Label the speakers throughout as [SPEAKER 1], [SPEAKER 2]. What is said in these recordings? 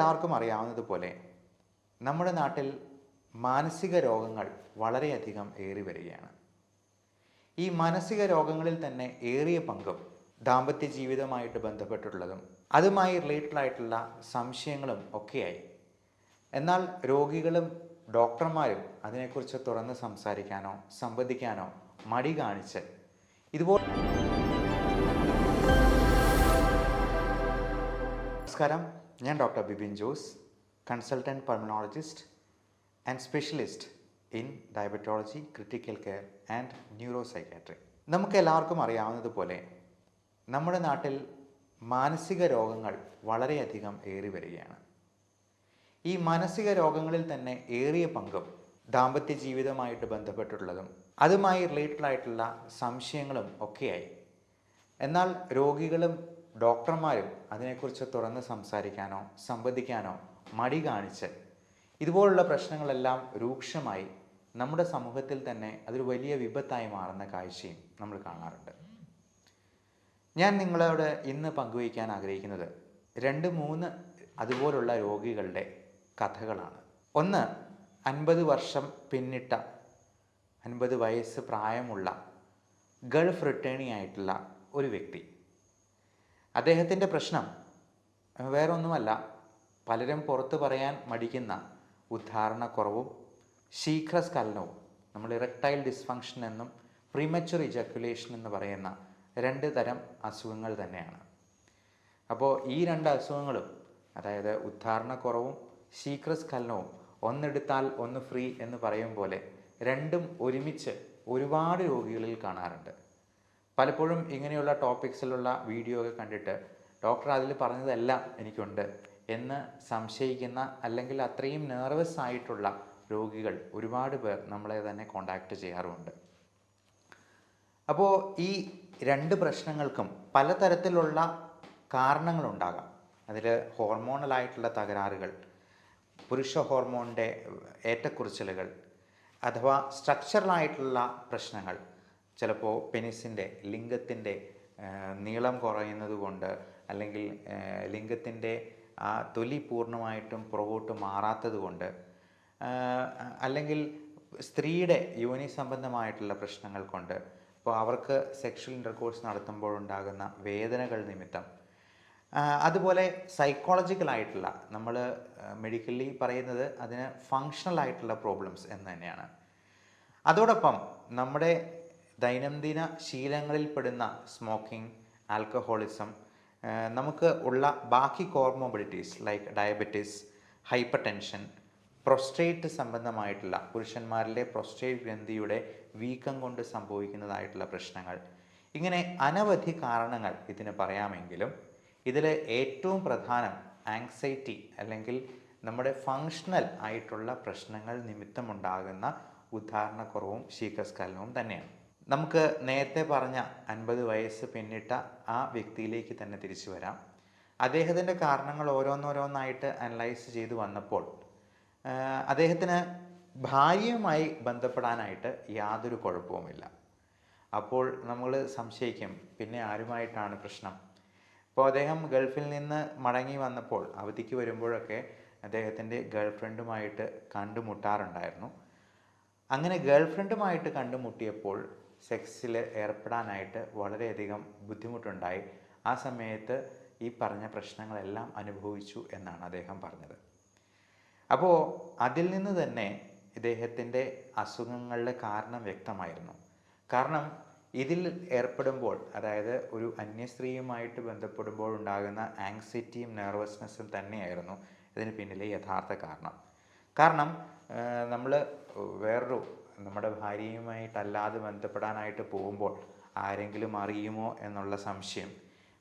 [SPEAKER 1] നമുക്കെല്ലാവർക്കും അറിയാവുന്നതുപോലെ നമ്മുടെ നാട്ടിൽ മാനസിക രോഗങ്ങൾ വളരെയധികം ഏറി വരികയാണ്. ഈ മാനസിക രോഗങ്ങളിൽ തന്നെ ഏറിയ പങ്കും ദാമ്പത്യ ജീവിതമായിട്ട് ബന്ധപ്പെട്ടിട്ടുള്ളതും അതുമായി റിലേറ്റഡ് ആയിട്ടുള്ള സംശയങ്ങളും ഒക്കെയായി. എന്നാൽ രോഗികളും ഡോക്ടർമാരും അതിനെക്കുറിച്ച് തുറന്ന് സംസാരിക്കാനോ സംവദിക്കാനോ മടി കാണിച്ച് ഇതുപോലെ നമസ്കാരം. ഞാൻ doctor Bibin Jose consultant pulmonologist and specialist in diabetology critical care and neuropsychiatry നമുക്ക് എല്ലാവർക്കും അറിയാവുന്നതുപോലെ നമ്മുടെ നാട്ടിൽ മാനസിക രോഗങ്ങൾ വളരെയധികം ഏറി വരികയാണ്. ഈ മാനസിക രോഗങ്ങളിൽ തന്നെ ഏറിയ പങ്കും ദാമ്പത്യ ജീവിതമായിട്ട് ബന്ധപ്പെട്ടിട്ടുള്ളതും അതുമായി റിലേറ്റഡ് ആയിട്ടുള്ള സംശയങ്ങളും ഒക്കെയായി. എന്നാൽ രോഗികളും ഡോക്ടർമാരും അതിനെക്കുറിച്ച് തുറന്ന് സംസാരിക്കാനോ സംവദിക്കാനോ മടി കാണിച്ച് ഇതുപോലുള്ള പ്രശ്നങ്ങളെല്ലാം രൂക്ഷമായി നമ്മുടെ സമൂഹത്തിൽ തന്നെ അതൊരു വലിയ വിപത്തായി മാറുന്ന കാഴ്ചയും നമ്മൾ കാണാറുണ്ട്. ഞാൻ നിങ്ങളോട് ഇന്ന് പങ്കുവയ്ക്കാൻ ആഗ്രഹിക്കുന്നത് രണ്ട് മൂന്ന് അതുപോലുള്ള രോഗികളുടെ കഥകളാണ്. ഒന്ന് അൻപത് വർഷം പിന്നിട്ട അൻപത് വയസ്സ് പ്രായമുള്ള ഗൾഫ് റിട്ടേണി ആയിട്ടുള്ള ഒരു വ്യക്തി. അദ്ദേഹത്തിന്റെ പ്രശ്നം വേറൊന്നുമല്ല. പലരും പുറത്ത് പറയാൻ മടിക്കുന്ന ഉദ്ധാരണക്കുറവും ശീഘ്രസ്ഖലനവും നമ്മൾ ഇറക്ടൈൽ ഡിസ്ഫങ്ഷൻ എന്നും പ്രീമച്ചുർ ഇജക്കുലേഷൻ എന്ന് പറയുന്ന രണ്ട് തരം അസുഖങ്ങൾ തന്നെയാണ്. അപ്പോൾ ഈ രണ്ട് അസുഖങ്ങളും അതായത് ഉദ്ധാരണക്കുറവും ശീഘ്രസ്ഖലനവും ഒന്നെടുത്താൽ ഒന്ന് ഫ്രീ എന്ന് പറയും പോലെ രണ്ടും ഒരുമിച്ച് ഒരുപാട് രോഗികളിൽ കാണാറുണ്ട്. പലപ്പോഴും ഇങ്ങനെയുള്ള ടോപ്പിക്സിലുള്ള വീഡിയോ ഒക്കെ കണ്ടിട്ട് ഡോക്ടർ അതിൽ പറഞ്ഞതെല്ലാം എനിക്കുണ്ട് എന്ന് സംശയിക്കുന്ന അല്ലെങ്കിൽ അത്രയും നെർവസ് ആയിട്ടുള്ള രോഗികൾ ഒരുപാട് പേർ നമ്മളെ തന്നെ കോണ്ടാക്ട് ചെയ്യാറുമുണ്ട് അപ്പോൾ ഈ രണ്ട് പ്രശ്നങ്ങൾക്കും പലതരത്തിലുള്ള കാരണങ്ങളുണ്ടാകാം അതിൽ ഹോർമോണലായിട്ടുള്ള തകരാറുകൾ പുരുഷ ഹോർമോണിന്റെ ഏറ്റക്കുറിച്ചിലുകൾ അഥവാ സ്ട്രക്ചറലായിട്ടുള്ള പ്രശ്നങ്ങൾ ചിലപ്പോൾ പെനിസിന്റെ ലിംഗത്തിന്റെ നീളം കുറയുന്നത് കൊണ്ട് അല്ലെങ്കിൽ ലിംഗത്തിന്റെ ആ തൊലി പൂർണമായിട്ടും പുറകോട്ട് മാറാത്തത് കൊണ്ട് അല്ലെങ്കിൽ സ്ത്രീയുടെ യോനി സംബന്ധമായിട്ടുള്ള പ്രശ്നങ്ങൾ കൊണ്ട് അപ്പോൾ അവർക്ക് സെക്ഷൽ ഇന്റർകോഴ്സ് നടത്തുമ്പോഴുണ്ടാകുന്ന വേദനകൾ നിമിത്തം. അതുപോലെ സൈക്കോളജിക്കലായിട്ടുള്ള നമ്മൾ മെഡിക്കലി പറയുന്നത് അതിന് ഫങ്ഷണൽ ആയിട്ടുള്ള പ്രോബ്ലംസ് എന്ന് തന്നെയാണ്. അതോടൊപ്പം നമ്മുടെ ദൈനംദിന ശീലങ്ങളിൽപ്പെടുന്ന സ്മോക്കിംഗ് ആൽക്കഹോളിസം നമുക്ക് ഉള്ള ബാക്കി comorbidities like diabetes hypertension prostate സംബന്ധമായിട്ടുള്ള പുരുഷന്മാരിലെ പ്രൊസ്ട്രേറ്റ് ഗ്രന്ഥിയുടെ വീക്കം കൊണ്ട് സംഭവിക്കുന്നതായിട്ടുള്ള പ്രശ്നങ്ങൾ. ഇങ്ങനെ അനവധി കാരണങ്ങൾ ഇതിന് പറയാമെങ്കിലും ഇതിൽ ഏറ്റവും പ്രധാനം ആങ്സൈറ്റി അല്ലെങ്കിൽ നമ്മുടെ ഫങ്ഷണൽ ആയിട്ടുള്ള പ്രശ്നങ്ങൾ നിമിത്തമുണ്ടാകുന്ന ഉദാഹരണക്കുറവും ശീഘ്രസ്ഖലനവും തന്നെയാണ്. നമുക്ക് നേരത്തെ പറഞ്ഞ അൻപത് വയസ്സ് പിന്നിട്ട ആ വ്യക്തിയിലേക്ക് തന്നെ തിരിച്ചു വരാം. അദ്ദേഹത്തിന്റെ കാരണങ്ങൾ ഓരോന്നോരോന്നായിട്ട് അനലൈസ് ചെയ്തു വന്നപ്പോൾ അദ്ദേഹത്തിന് ഭാര്യയുമായി ബന്ധപ്പെടാനായിട്ട് യാതൊരു കുഴപ്പവുമില്ല. അപ്പോൾ നമ്മൾ സംശയിക്കും പിന്നെ ആരുമായിട്ടാണ് പ്രശ്നം? അപ്പോൾ അദ്ദേഹം ഗൾഫിൽ നിന്ന് മടങ്ങി വന്നപ്പോൾ അവധിക്ക് വരുമ്പോഴൊക്കെ അദ്ദേഹത്തിന്റെ ഗേൾഫ്രണ്ടുമായിട്ട് കണ്ടുമുട്ടാറുണ്ടായിരുന്നു. അങ്ങനെ ഗേൾഫ്രണ്ടുമായിട്ട് കണ്ടുമുട്ടിയപ്പോൾ സെക്സിൽ ഏർപ്പെടാനായിട്ട് വളരെയധികം ബുദ്ധിമുട്ടുണ്ടായി. ആ സമയത്ത് ഈ പറഞ്ഞ പ്രശ്നങ്ങളെല്ലാം അനുഭവിച്ചു എന്നാണ് അദ്ദേഹം പറഞ്ഞത്. അപ്പോൾ അതിൽ നിന്ന് തന്നെ ഇദ്ദേഹത്തിന്റെ അസുഖങ്ങളുടെ കാരണം വ്യക്തമായിരുന്നു. കാരണം ഇതിൽ ഏർപ്പെടുമ്പോൾ അതായത് ഒരു അന്യസ്ത്രീയുമായിട്ട് ബന്ധപ്പെടുമ്പോൾ ഉണ്ടാകുന്ന ആങ്സൈറ്റിയും നെർവസ്നെസ്സും തന്നെയായിരുന്നു ഇതിന് പിന്നിലെ യഥാർത്ഥ കാരണം. കാരണം നമ്മൾ വേറൊരു നമ്മുടെ ഭാര്യയുമായിട്ടല്ലാതെ ബന്ധപ്പെടാനായിട്ട് പോകുമ്പോൾ ആരെങ്കിലും അറിയുമോ എന്നുള്ള സംശയം.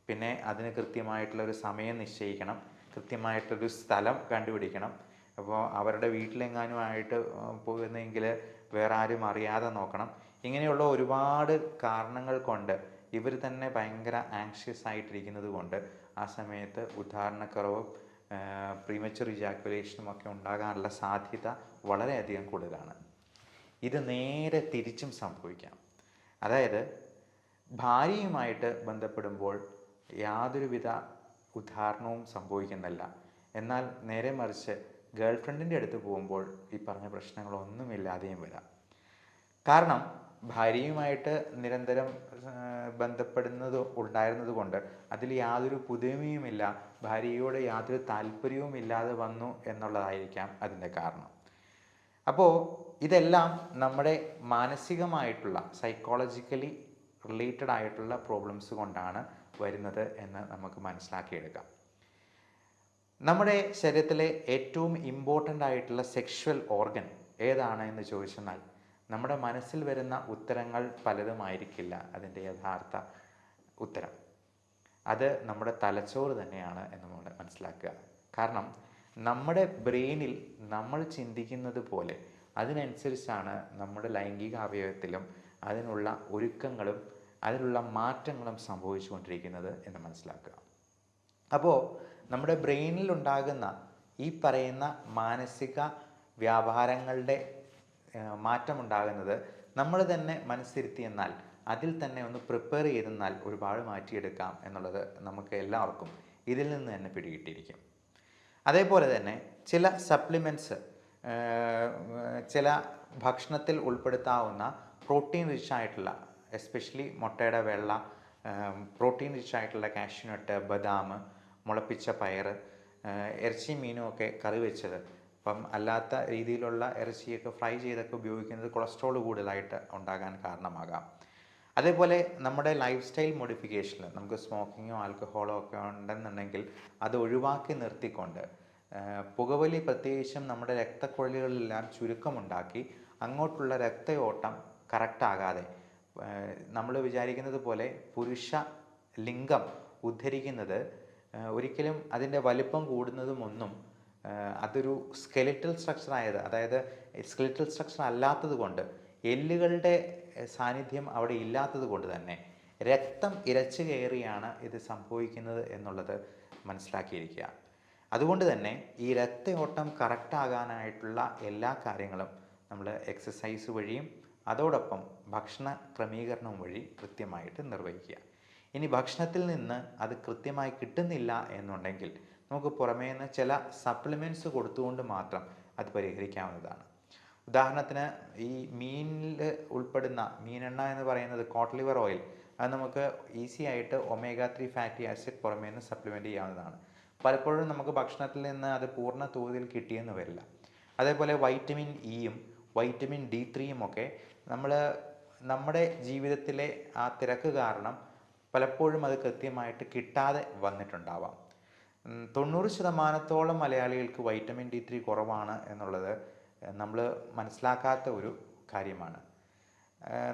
[SPEAKER 1] പിന്നെ അതിന് കൃത്യമായിട്ടുള്ള ഒരു സമയം നിശ്ചയിക്കണം. കൃത്യമായിട്ടൊരു സ്ഥലം കണ്ടുപിടിക്കണം. അപ്പോൾ അവരുടെ വീട്ടിലെങ്ങാനുമായിട്ട് പോകുന്നെങ്കിൽ വേറെ ആരും അറിയാതെ നോക്കണം. ഇങ്ങനെയുള്ള ഒരുപാട് കാരണങ്ങൾ കൊണ്ട് ഇവർ തന്നെ ഭയങ്കര ആങ്ഷ്യസ് ആയിട്ടിരിക്കുന്നത് കൊണ്ട് ആ സമയത്ത് ഉദാഹരണക്കുറവും പ്രീമച്ചർ ഇജാക്കുലേഷനും ഒക്കെ ഉണ്ടാകാനുള്ള സാധ്യത വളരെയധികം കൂടുതലാണ്. ഇത് നേരെ തിരിച്ചും സംഭവിക്കാം. അതായത് ഭാര്യയുമായിട്ട് ബന്ധപ്പെടുമ്പോൾ യാതൊരുവിധ ഉദാഹരണവും സംഭവിക്കുന്നില്ല. എന്നാൽ നേരെ മറിച്ച് ഗേൾ ഫ്രണ്ടിന്റെ അടുത്ത് പോകുമ്പോൾ ഈ പറഞ്ഞ പ്രശ്നങ്ങളൊന്നുമില്ലാതെയും വരാം കാരണം ഭാര്യയുമായിട്ട് നിരന്തരം ബന്ധപ്പെടുന്നത് ഉണ്ടായിരുന്നത് കൊണ്ട് അതിൽ യാതൊരു പുതുമയുമില്ല ഭാര്യയോട് യാതൊരു താല്പര്യവും ഇല്ലാതെ വന്നു എന്നുള്ളതായിരിക്കാം അതിന്റെ കാരണം. അപ്പോൾ ഇതെല്ലാം നമ്മുടെ മാനസികമായിട്ടുള്ള സൈക്കോളജിക്കലി റിലേറ്റഡ് ആയിട്ടുള്ള പ്രോബ്ലംസ് കൊണ്ടാണ് വരുന്നത് എന്ന് നമുക്ക് മനസ്സിലാക്കിയെടുക്കാം. നമ്മുടെ ശരീരത്തിലെ ഏറ്റവും ഇമ്പോർട്ടന്റ് ആയിട്ടുള്ള സെക്ഷുവൽ ഓർഗൻ ഏതാണ് എന്ന് ചോദിച്ചെന്നാൽ നമ്മുടെ മനസ്സിൽ വരുന്ന ഉത്തരങ്ങൾ പലതുമായിരിക്കില്ല അതിന്റെ യഥാർത്ഥ ഉത്തരം. അത് നമ്മുടെ തലച്ചോറ് തന്നെയാണ് എന്ന് നമ്മൾ മനസ്സിലാക്കുക. കാരണം നമ്മുടെ ബ്രെയിനിൽ നമ്മൾ ചിന്തിക്കുന്നത് പോലെ അതിനനുസരിച്ചാണ് നമ്മുടെ ലൈംഗിക അവയവത്തിലും അതിനുള്ള ഒരുക്കങ്ങളും അതിനുള്ള മാറ്റങ്ങളും സംഭവിച്ചുകൊണ്ടിരിക്കുന്നത് എന്ന് മനസ്സിലാക്കുക. അപ്പോൾ നമ്മുടെ ബ്രെയിനിൽ ഉണ്ടാകുന്ന ഈ പറയുന്ന മാനസിക വ്യാപാരങ്ങളുടെ മാറ്റമുണ്ടാകുന്നത് നമ്മൾ തന്നെ മനസ്സിരുത്തി എന്നാൽ അതിൽ തന്നെ ഒന്ന് പ്രിപ്പയർ ചെയ്തെന്നാൽ ഒരുപാട് മാറ്റിയെടുക്കാം എന്നുള്ളത് നമുക്ക് എല്ലാവർക്കും ഇതിൽ നിന്ന് തന്നെ പിടികിട്ടിയിരിക്കും. അതേപോലെ തന്നെ ചില സപ്ലിമെന്റ്സ് ചില ഭക്ഷണത്തിൽ ഉൾപ്പെടുത്താവുന്ന പ്രോട്ടീൻ റിച്ച് ആയിട്ടുള്ള എസ്പെഷ്യലി മുട്ടയുടെ വെള്ള പ്രോട്ടീൻ റിച്ച് ആയിട്ടുള്ള കാഷ്യൂനട്ട് ബദാം മുളപ്പിച്ച പയർ ഇറച്ചി മീനും ഒക്കെ കറി വെച്ചത്. അപ്പം അല്ലാത്ത രീതിയിലുള്ള ഇറച്ചിയൊക്കെ ഫ്രൈ ചെയ്തൊക്കെ ഉപയോഗിക്കുന്നത് കൊളസ്ട്രോൾ കൂടുതലായിട്ട് ഉണ്ടാകാൻ കാരണമാകാം. അതേപോലെ നമ്മുടെ ലൈഫ് സ്റ്റൈൽ മോഡിഫിക്കേഷനിൽ നമുക്ക് സ്മോക്കിങ്ങോ ആൽക്കഹോളോ ഒക്കെ ഉണ്ടെന്നുണ്ടെങ്കിൽ അത് ഒഴിവാക്കി നിർത്തിക്കൊണ്ട് പുകവലി പ്രത്യേകിച്ചും നമ്മുടെ രക്തക്കുഴലുകളിലെല്ലാം ചുരുക്കമുണ്ടാക്കി അങ്ങോട്ടുള്ള രക്തയോട്ടം കറക്റ്റാകാതെ നമ്മൾ വിചാരിക്കുന്നത് പോലെ പുരുഷ ലിംഗം ഉദ്ധരിക്കുന്നത് ഒരിക്കലും അതിന്റെ വലിപ്പം കൂടുന്നതുമൊന്നും അതൊരു സ്കെലിറ്റൽ സ്ട്രക്ചർ ആയത് അതായത് സ്കെലിറ്റൽ സ്ട്രക്ചർ അല്ലാത്തത് കൊണ്ട് എല്ലുകളുടെ സാന്നിധ്യം അവിടെ ഇല്ലാത്തത് കൊണ്ട് തന്നെ രക്തം ഇരച്ചു കയറിയാണ് ഇത് സംഭവിക്കുന്നത് എന്നുള്ളത് മനസ്സിലാക്കിയിരിക്കുക. അതുകൊണ്ട് തന്നെ ഈ രക്തയോട്ടം കറക്റ്റ് ആകാനായിട്ടുള്ള എല്ലാ കാര്യങ്ങളും നമ്മൾ എക്സസൈസ് വഴിയും അതോടൊപ്പം ഭക്ഷണ ക്രമീകരണം വഴി കൃത്യമായിട്ട് നിർവഹിക്കുക. ഇനി ഭക്ഷണത്തിൽ നിന്ന് അത് കൃത്യമായി കിട്ടുന്നില്ല എന്നുണ്ടെങ്കിൽ നമുക്ക് പുറമേ നിന്ന് ചില സപ്ലിമെന്റ്സ് കൊടുത്തുകൊണ്ട് മാത്രം അത് പരിഹരിക്കാവുന്നതാണ്. ഉദാഹരണത്തിന് ഈ മീനിൽ ഉൾപ്പെടുന്ന മീനെണ്ണ എന്ന് പറയുന്നത് കോട്ട് ലിവർ ഓയിൽ അത് നമുക്ക് ഈസി ആയിട്ട് ഒമേഗ ത്രീ ഫാറ്റി ആസിഡ് പുറമേ നിന്ന് സപ്ലിമെന്റ് ചെയ്യാവുന്നതാണ്. പലപ്പോഴും നമുക്ക് ഭക്ഷണത്തിൽ നിന്ന് അത് പൂർണ തോതിൽ കിട്ടിയെന്ന് വരില്ല. അതേപോലെ വൈറ്റമിൻ ഇയും വൈറ്റമിൻ ഡി ത്രീയും ഒക്കെ നമ്മൾ നമ്മുടെ ജീവിതത്തിലെ ആ തിരക്ക് കാരണം പലപ്പോഴും അത് കൃത്യമായിട്ട് കിട്ടാതെ വന്നിട്ടുണ്ടാവാം. തൊണ്ണൂറ് ശതമാനത്തോളം മലയാളികൾക്ക് വൈറ്റമിൻ ഡി ത്രീ കുറവാണ് എന്നുള്ളത് നമ്മൾ മനസ്സിലാക്കാത്ത ഒരു കാര്യമാണ്.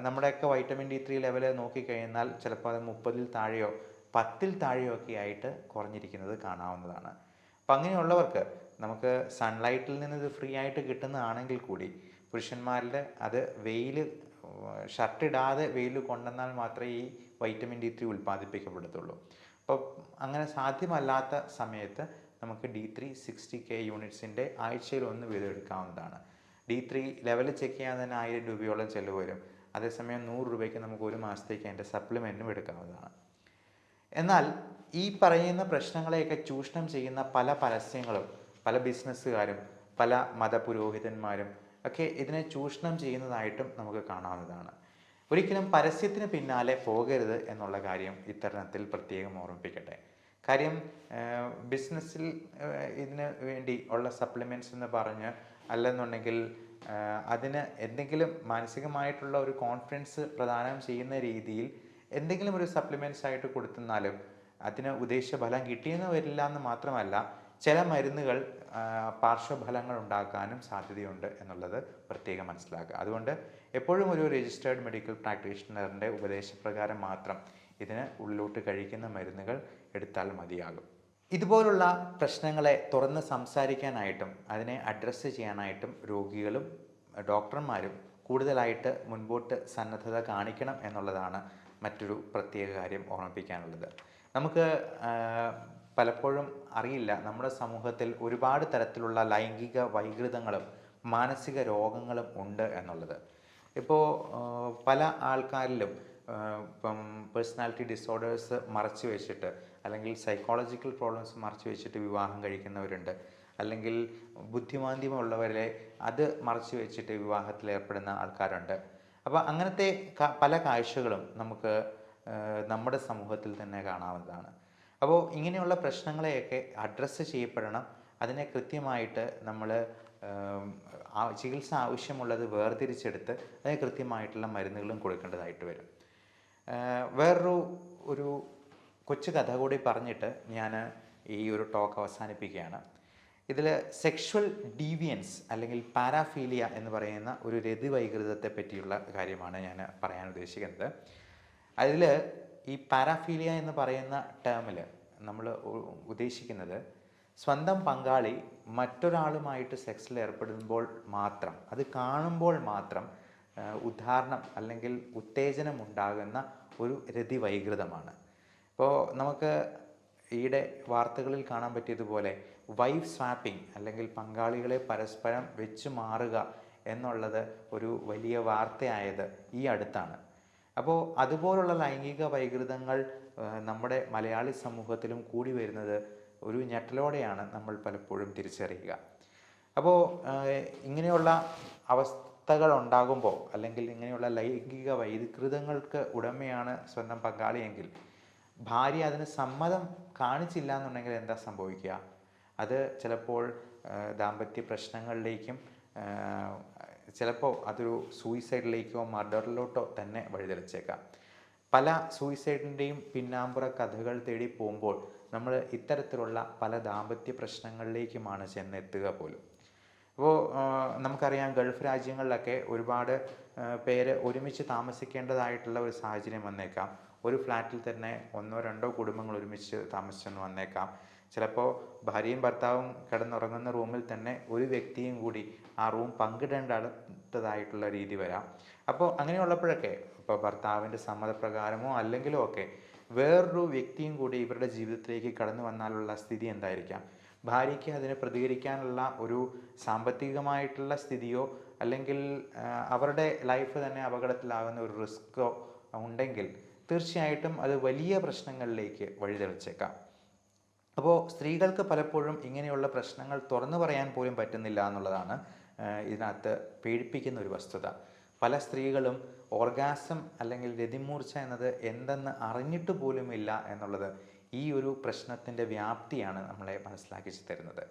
[SPEAKER 1] നമ്മുടെയൊക്കെ വൈറ്റമിൻ ഡി ത്രീ ലെവൽ നോക്കിക്കഴിഞ്ഞാൽ ചിലപ്പോൾ അത് മുപ്പതിൽ താഴെയോ പത്തിൽ താഴെയൊക്കെ ആയിട്ട് കുറഞ്ഞിരിക്കുന്നത് കാണാവുന്നതാണ്. അപ്പം അങ്ങനെയുള്ളവർക്ക് നമുക്ക് സൺലൈറ്റിൽ നിന്ന് ഇത് ഫ്രീ ആയിട്ട് കിട്ടുന്നതാണെങ്കിൽ കൂടി പുരുഷന്മാരിൽ അത് വെയിൽ ഷർട്ട് ഇടാതെ വെയിൽ കൊണ്ടുവന്നാൽ മാത്രമേ ഈ വൈറ്റമിൻ ഡി ത്രീ ഉൽപ്പാദിപ്പിക്കപ്പെടത്തുള്ളൂ. അപ്പോൾ അങ്ങനെ സാധ്യമല്ലാത്ത സമയത്ത് നമുക്ക് ഡി ത്രീ സിക്സ്റ്റി കെ യൂണിറ്റ്സിന്റെ ആഴ്ചയിൽ ഒന്ന് വീതം എടുക്കാവുന്നതാണ് ഡി ത്രീ ലെവൽ ചെക്ക് ചെയ്യാൻ തന്നെ ആയിരം രൂപയോളം ചെലവ് വരും. അതേസമയം നൂറ് രൂപയ്ക്ക് നമുക്ക് ഒരു മാസത്തേക്ക് അതിന്റെ സപ്ലിമെന്റും എടുക്കാവുന്നതാണ്. എന്നാൽ ഈ പറയുന്ന പ്രശ്നങ്ങളെയൊക്കെ ചൂഷണം ചെയ്യുന്ന പല പരസ്യങ്ങളും പല ബിസിനസ്സുകാരും പല മതപുരോഹിതന്മാരും ഒക്കെ ഇതിനെ ചൂഷണം ചെയ്യുന്നതായിട്ടും നമുക്ക് കാണാവുന്നതാണ്. ഒരിക്കലും പരസ്യത്തിന് പിന്നാലെ പോകരുത് എന്നുള്ള കാര്യം ഇത്തരണത്തിൽ പ്രത്യേകം ഓർമ്മിപ്പിക്കട്ടെ. കാര്യം ബിസിനസ്സിൽ ഇതിന് വേണ്ടി ഉള്ള സപ്ലിമെന്റ്സ് എന്ന് പറഞ്ഞ് അല്ലെന്നുണ്ടെങ്കിൽ അതിന് എന്തെങ്കിലും മാനസികമായിട്ടുള്ള ഒരു കോൺഫിഡൻസ് പ്രദാനം ചെയ്യുന്ന രീതിയിൽ എന്തെങ്കിലും ഒരു സപ്ലിമെന്റ്സ് ആയിട്ട് കൊടുത്തെന്നാലും അതിന് ഉദ്ദേശിച്ച ഫലം കിട്ടിയെന്ന് വരില്ല എന്ന് മാത്രമല്ല ചില മരുന്നുകൾ പാർശ്വഫലങ്ങൾ ഉണ്ടാക്കാനും സാധ്യതയുണ്ട് എന്നുള്ളത് പ്രത്യേകം മനസ്സിലാക്കുക. അതുകൊണ്ട് എപ്പോഴും ഒരു രജിസ്റ്റേർഡ് മെഡിക്കൽ പ്രാക്ടീഷണറിന്റെ ഉപദേശപ്രകാരം മാത്രം ഇതിന് ഉള്ളിലോട്ട് കഴിക്കുന്ന മരുന്നുകൾ എടുത്താൽ മതിയാകും. ഇതുപോലുള്ള പ്രശ്നങ്ങളെ തുറന്ന് സംസാരിക്കാനായിട്ടും അതിനെ അഡ്രസ്സ് ചെയ്യാനായിട്ടും രോഗികളും ഡോക്ടർമാരും കൂടുതലായിട്ട് മുൻപോട്ട് സന്നദ്ധത കാണിക്കണം എന്നുള്ളതാണ് മറ്റൊരു പ്രത്യേക കാര്യം ഓർമ്മിപ്പിക്കാനുള്ളത്. നമുക്ക് പലപ്പോഴും അറിയില്ല നമ്മുടെ സമൂഹത്തിൽ ഒരുപാട് തരത്തിലുള്ള ലൈംഗിക വൈകൃതങ്ങളും മാനസിക രോഗങ്ങളും ഉണ്ട് എന്നുള്ളത്. ഇപ്പോൾ പല ആൾക്കാരിലും ഇപ്പം പേഴ്സണാലിറ്റി ഡിസോർഡേഴ്സ് മറച്ചു വെച്ചിട്ട് അല്ലെങ്കിൽ സൈക്കോളജിക്കൽ പ്രോബ്ലംസ് മറച്ചു വെച്ചിട്ട് വിവാഹം കഴിക്കുന്നവരുണ്ട്. അല്ലെങ്കിൽ ബുദ്ധിമാന്ദ്യമുള്ളവരെ അത് മറച്ചു വെച്ചിട്ട് വിവാഹത്തിൽ ഏർപ്പെടുന്ന ആൾക്കാരുണ്ട്. അപ്പോൾ അങ്ങനത്തെ പല കാഴ്ചകളും നമുക്ക് നമ്മുടെ സമൂഹത്തിൽ തന്നെ കാണാവുന്നതാണ്. അപ്പോൾ ഇങ്ങനെയുള്ള പ്രശ്നങ്ങളെയൊക്കെ അഡ്രസ്സ് ചെയ്യപ്പെടണം. അതിനെ കൃത്യമായിട്ട് നമ്മൾ ചികിത്സ ആവശ്യമുള്ളത് വേർതിരിച്ചെടുത്ത് അതിന് കൃത്യമായിട്ടുള്ള മരുന്നുകളും കൊടുക്കേണ്ടതായിട്ട് വരും. വേറൊരു ഒരു കൊച്ചു കഥ കൂടി പറഞ്ഞിട്ട് ഞാൻ ഈ ഒരു ടോക്ക് അവസാനിപ്പിക്കുകയാണ്. ഇതിൽ സെക്ഷുവൽ ഡീവിയൻസ് അല്ലെങ്കിൽ പാരാഫീലിയ എന്ന് പറയുന്ന ഒരു രതിവൈകൃതത്തെ പറ്റിയുള്ള കാര്യമാണ് ഞാൻ പറയാൻ ഉദ്ദേശിക്കുന്നത്. അതിൽ ഈ പാരാഫീലിയ എന്ന് പറയുന്ന ടേമിൽ നമ്മൾ ഉദ്ദേശിക്കുന്നത് സ്വന്തം പങ്കാളി മറ്റൊരാളുമായിട്ട് സെക്സിൽ ഏർപ്പെടുമ്പോൾ മാത്രം അത് കാണുമ്പോൾ മാത്രം ഉദാഹരണം അല്ലെങ്കിൽ ഉത്തേജനം ഉണ്ടാകുന്ന ഒരു രതിവൈകൃതമാണ്. ഇപ്പോൾ നമുക്ക് ഈയിടെ വാർത്തകളിൽ കാണാൻ പറ്റിയതുപോലെ വൈഫ് സ്വാപ്പിംഗ് അല്ലെങ്കിൽ പങ്കാളികളെ പരസ്പരം വെച്ച് മാറുക എന്നുള്ളത് ഒരു വലിയ വാർത്തയായത് ഈ അടുത്താണ്. അപ്പോൾ അതുപോലുള്ള ലൈംഗിക വൈകൃതങ്ങൾ നമ്മുടെ മലയാളി സമൂഹത്തിലും കൂടി വരുന്നത് ഒരു ഞെട്ടലോടെയാണ് നമ്മൾ പലപ്പോഴും തിരിച്ചറിയുക. അപ്പോൾ ഇങ്ങനെയുള്ള അവസ്ഥകൾ ഉണ്ടാകുമ്പോൾ അല്ലെങ്കിൽ ഇങ്ങനെയുള്ള ലൈംഗിക വൈകൃതങ്ങൾക്ക് ഉടമയാണ് സ്വന്തം പങ്കാളിയെങ്കിൽ ഭാര്യ അതിന് സമ്മതം കാണിച്ചില്ല എന്നുണ്ടെങ്കിൽ എന്താ സംഭവിക്കുക? അത് ചിലപ്പോൾ ദാമ്പത്യ പ്രശ്നങ്ങളിലേക്കും ചിലപ്പോൾ അതൊരു സൂയിസൈഡിലേക്കോ മർഡറിലോട്ടോ തന്നെ വഴിതെളിച്ചേക്കാം. പല സൂയിസൈഡിന്റെയും പിന്നാമ്പുറ കഥകൾ തേടി പോകുമ്പോൾ നമ്മൾ ഇത്തരത്തിലുള്ള പല ദാമ്പത്യ പ്രശ്നങ്ങളിലേക്കുമാണ് ചെന്നെത്തുക പോലും. അപ്പോൾ നമുക്കറിയാം ഗൾഫ് രാജ്യങ്ങളിലൊക്കെ ഒരുപാട് പേര് ഒരുമിച്ച് താമസിക്കേണ്ടതായിട്ടുള്ള ഒരു സാഹചര്യം വന്നേക്കാം. ഒരു ഫ്ലാറ്റിൽ തന്നെ ഒന്നോ രണ്ടോ കുടുംബങ്ങൾ ഒരുമിച്ച് താമസിച്ചെന്ന് വന്നേക്കാം. ചിലപ്പോൾ ഭാര്യയും ഭർത്താവും കിടന്നുറങ്ങുന്ന റൂമിൽ തന്നെ ഒരു വ്യക്തിയും കൂടി ആ റൂം പങ്കിടേണ്ടതായിട്ടുള്ള രീതി വരാം. അപ്പോൾ അങ്ങനെയുള്ളപ്പോഴൊക്കെ ഇപ്പോൾ ഭർത്താവിന്റെ സമ്മതപ്രകാരമോ അല്ലെങ്കിലോ ഒക്കെ വേറൊരു വ്യക്തിയും കൂടി ഇവരുടെ ജീവിതത്തിലേക്ക് കടന്നു വന്നാലുള്ള സ്ഥിതി എന്തായിരിക്കാം? ഭാര്യയ്ക്ക് അതിനെ പ്രതികരിക്കാനുള്ള ഒരു സാമ്പത്തികമായിട്ടുള്ള സ്ഥിതിയോ അല്ലെങ്കിൽ അവരുടെ ലൈഫ് തന്നെ അപകടത്തിലാകുന്ന ഒരു റിസ്ക്കോ ഉണ്ടെങ്കിൽ തീർച്ചയായിട്ടും അത് വലിയ പ്രശ്നങ്ങളിലേക്ക് വഴിതെളിച്ചേക്കാം. അപ്പോൾ സ്ത്രീകൾക്ക് പലപ്പോഴും ഇങ്ങനെയുള്ള പ്രശ്നങ്ങൾ തുറന്നു പറയാൻ പോലും പറ്റുന്നില്ല എന്നുള്ളതാണ് ഇതിനകത്ത് പേടിപ്പിക്കുന്ന ഒരു വസ്തുത. പല സ്ത്രീകളും ഓർഗാസം അല്ലെങ്കിൽ രതിമൂർച്ച എന്നത് എന്തെന്ന് അറിഞ്ഞിട്ട് പോലുമില്ല എന്നുള്ളത് ഈ ഒരു പ്രശ്നത്തിന്റെ വ്യാപ്തിയാണ് നമ്മളെ മനസ്സിലാക്കി തരുന്നത്.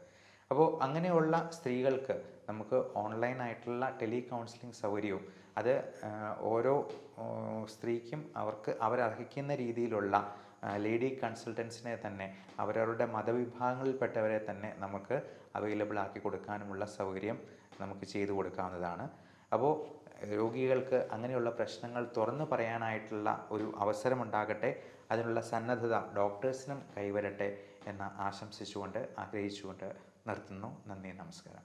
[SPEAKER 1] അപ്പോൾ അങ്ങനെയുള്ള സ്ത്രീകൾക്ക് നമുക്ക് ഓൺലൈനായിട്ടുള്ള ടെലി കൗൺസിലിംഗ് സൗകര്യവും അത് ഓരോ സ്ത്രീക്കും അവർക്ക് അവരർഹിക്കുന്ന രീതിയിലുള്ള ലേഡി കൺസൾട്ടൻസിനെ തന്നെ അവരവരുടെ മതവിഭാഗങ്ങളിൽപ്പെട്ടവരെ തന്നെ നമുക്ക് അവൈലബിൾ ആക്കി കൊടുക്കാനുമുള്ള സൗകര്യം നമുക്ക് ചെയ്തു കൊടുക്കാവുന്നതാണ്. അപ്പോൾ രോഗികൾക്ക് അങ്ങനെയുള്ള പ്രശ്നങ്ങൾ തുറന്നു പറയാനായിട്ടുള്ള ഒരു അവസരമുണ്ടാകട്ടെ അതിനുള്ള സന്നദ്ധത ഡോക്ടേഴ്സിനും കൈവരട്ടെ എന്ന് ആശംസിച്ചുകൊണ്ട് ആഗ്രഹിച്ചുകൊണ്ട് നിർത്തുന്നു. നന്ദി നമസ്കാരം.